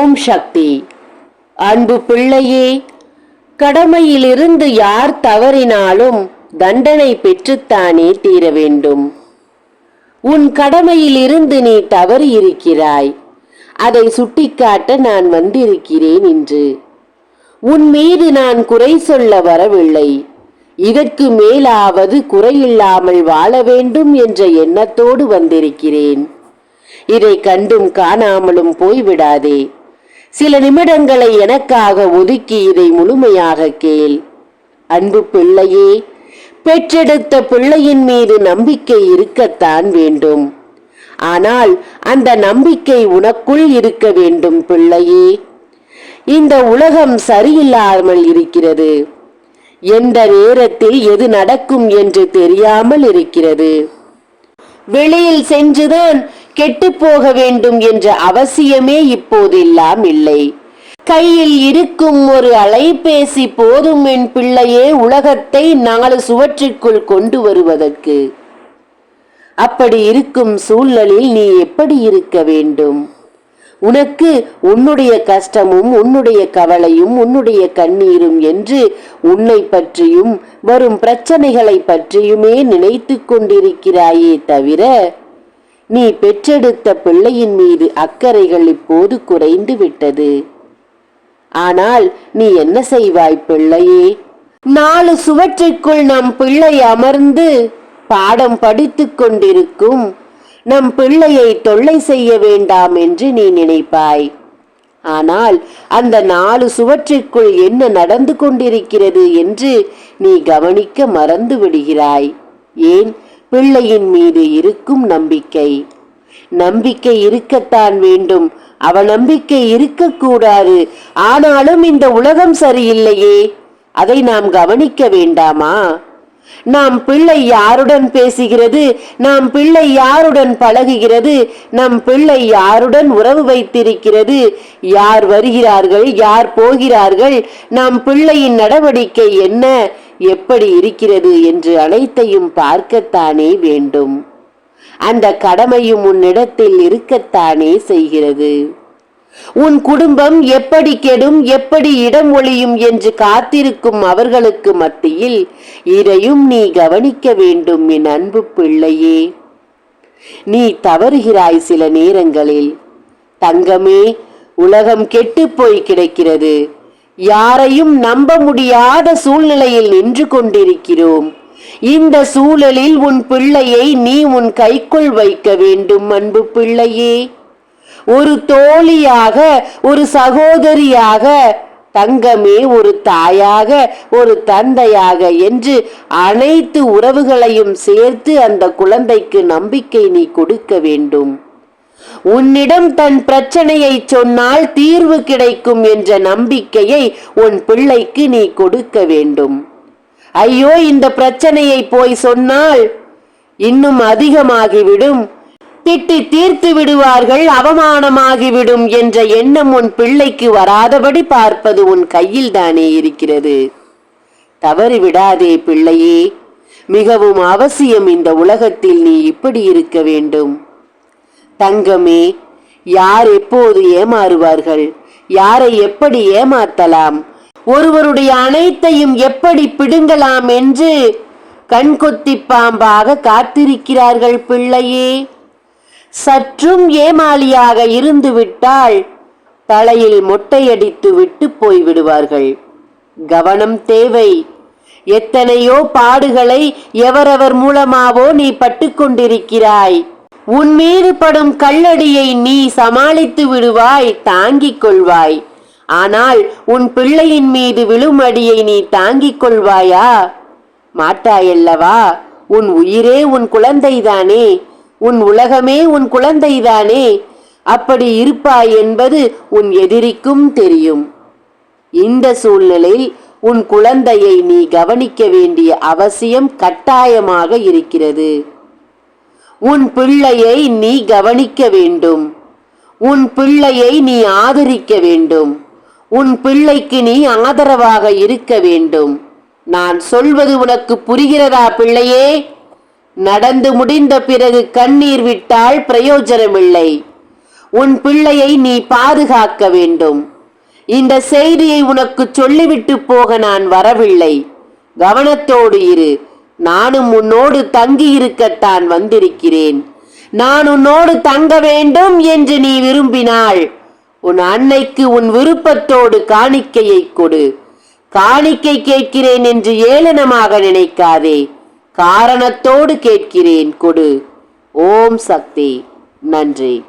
ஓம் சக்தி. அன்பு பிள்ளையே கடமையிலிருந்து யார் தவறினாலும் தண்டனை பெற்றுத்தானே தீர வேண்டும். உன் கடமையிலிருந்து நீ தவறி இருக்கிறாய். அதை சுட்டிக்காட்ட நான் வந்திருக்கிறேன் இன்று. உன் மீது நான் குறை சொல்ல வரவில்லை. இதற்கு மேலாவது குறையில்லாமல் வாழ வேண்டும் என்ற எண்ணத்தோடு வந்திருக்கிறேன். இதை கண்டும் காணாமலும் போய்விடாதே. சில நிமிடங்களை எனக்காக ஒதுக்கி இதை முழுமையாக கேள். அன்பு பிள்ளையே பெற்றெடுத்த பிள்ளையின் மீது நம்பிக்கை இருக்கத்தான் வேண்டும். ஆனால் அந்த நம்பிக்கை உனக்குள் இருக்க வேண்டும் பிள்ளையே. இந்த உலகம் சரியில்லாமல் இருக்கிறது. எந்த நேரத்தில் எது நடக்கும் என்று தெரியாமல் இருக்கிறது. வெளியில் சென்றுதான் கெட்டுப் போக வேண்டும் என்ற அவசியமே இப்போதெல்லாம் இல்லை கையில் இருக்கும் ஒரு அலைபேசி போதும் என் பிள்ளையே உலகத்தை நாலு சுவற்றிற்குள் கொண்டு வருவதற்கு. அப்படி இருக்கும் சூழலில் நீ எப்படி இருக்க வேண்டும்? உனக்கு உன்னுடைய கஷ்டமும் உன்னுடைய கவலையும் உன்னுடைய கண்ணீரும் என்று உன்னை பற்றியும் வரும் பிரச்சனைகளை பற்றியுமே நினைத்து கொண்டிருக்கிறாயே தவிர நீ பெற்றெடுத்த பிள்ளையின் மீது அக்கறைகள் இப்போது குறைந்து விட்டது. ஆனால் நீ என்ன செய்வாய் பிள்ளையே? நாலு சுவற்றிற்குள் நம் பிள்ளை அமர்ந்து பாடம் படித்துக் கொண்டிருக்கும் நம் பிள்ளையை தொல்லை செய்ய வேண்டாம் என்று நீ நினைப்பாய். ஆனால் அந்த நாலு சுவற்றிற்குள் என்ன நடந்து கொண்டிருக்கிறது என்று நீ கவனிக்க மறந்து விடுகிறாய். ஏன்? பிள்ளையின் மீது இருக்கும் நம்பிக்கை. நம்பிக்கை இருக்கத்தான் வேண்டும். அவ நம்பிக்கை இருக்கக்கூடாது. ஆனாலும் இந்த உலகம் சரியில்லையே. அதை நாம் கவனிக்க வேண்டாமா? நாம் பிள்ளை யாருடன் பேசுகிறது? நாம் பிள்ளை யாருடன் பழகுகிறது? நம் பிள்ளை யாருடன் உறவு வைத்திருக்கிறது? யார் வருகிறார்கள்? யார் போகிறார்கள்? நம் பிள்ளையின் நடவடிக்கை என்ன? எப்படி இருக்கிறது என்று அனைத்தையும் பார்க்கத்தானே வேண்டும். அந்த கடமையும் உன்னிடத்தில் இருக்கத்தானே செய்கிறது. உன் குடும்பம் எப்படி கெடும் எப்படி இடம் ஒளியும் என்று காத்திருக்கும் அவர்களுக்கு மத்தியில் இதையும் நீ கவனிக்க வேண்டும் என் அன்பு பிள்ளையே. நீ தவறுகிறாய் சில நேரங்களில். தங்கமே உலகம் கெட்டுப் போய் கிடக்கிறது. யாரையும் நம்ப முடியாத சூழ்நிலையில் நின்று கொண்டிருக்கிறோம். இந்த சூழலில் உன் பிள்ளையை நீ உன் கைக்குள் வைக்க வேண்டும் அன்பு பிள்ளையே. ஒரு தோழியாக ஒரு சகோதரியாக தங்கமே ஒரு தாயாக ஒரு தந்தையாக என்று அனைத்து உறவுகளையும் சேர்த்து அந்த குழந்தைக்கு நம்பிக்கை நீ கொடுக்க வேண்டும். உன்னிடம் தன் பிரச்சனையை சொன்னால் தீர்வு கிடைக்கும் என்ற நம்பிக்கையை உன் பிள்ளைக்கு நீ கொடுக்க வேண்டும். ஐயோ இந்த பிரச்சனையை போய் சொன்னால் இன்னும் அதிகமாகிவிடும். திட்டி தீர்த்து விடுவார்கள் அவமானமாகிவிடும் என்ற எண்ணம் உன் பிள்ளைக்கு வராதபடி பார்ப்பது உன் கையில் தானே இருக்கிறது. தவறு விடாதே பிள்ளையே மிகவும் அவசியம் இந்த உலகத்தில் நீ இப்படி இருக்க வேண்டும். தங்கமே யார் எப்போது ஏமாறுவார்கள்? யாரை எப்படி ஏமாத்தலாம் ஒருவருடைய அனைத்தையும் எப்படி பிடுங்கலாம் என்று கண்கொத்தி பாம்பாக காத்திருக்கிறார்கள் பிள்ளையே. சற்றும் ஏமாளியாக இருந்து விட்டால் தலையில் மொட்டையடித்து விட்டு போய்விடுவார்கள். கவனம் தேவை. எத்தனையோ பாடுகளை எவரவர் மூலமாவோ நீ பட்டுக்கொண்டிருக்கிறாய் உன் மீது படும் கல்லடியை நீ சமாளித்து விடுவாய் தாங்கிக் கொள்வாய். ஆனால் உன் பிள்ளையின் மீது விழும் அடியை நீ தாங்கிக் கொள்வாயா? மாட்டாயல்லவா? உன் உயிரே உன் குழந்தைதானே? உன் உலகமே உன் குழந்தைதானே? அப்படி இருப்பாய் என்பது உன் எதிரிக்கும் தெரியும். இந்த சூழ்நிலையில் உன் குழந்தையை நீ கவனிக்க வேண்டிய அவசியம் கட்டாயமாக இருக்கிறது. உன் பிள்ளையை நீ கவனிக்க வேண்டும். உன் பிள்ளையை நீ ஆதரிக்க வேண்டும். உன் பிள்ளைக்கு நீ ஆதரவாக இருக்க வேண்டும். நான் சொல்வது உனக்கு புரிகிறதா பிள்ளையே? நடந்து முடிந்த பிறகு கண்ணீர் விட்டால் பிரயோஜனமில்லை. உன் பிள்ளையை நீ பாதுகாக்க வேண்டும். இந்த செய்தியை உனக்கு சொல்லிவிட்டு போக நான் வரவில்லை. கவனத்தோடு இரு. நானும் உன்னோடு தங்கி இருக்கத்தான் வந்திருக்கிறேன். நான் உன்னோடு தங்க வேண்டும் என்று நீ விரும்பினாள் உன் அன்னைக்கு உன் விருப்பத்தோடு காணிக்கையை கொடு. காணிக்கை கேட்கிறேன் என்று ஏளனமாக நினைக்காதே. காரணத்தோடு கேட்கிறேன் கொடு. ஓம் சக்தி. நன்றி.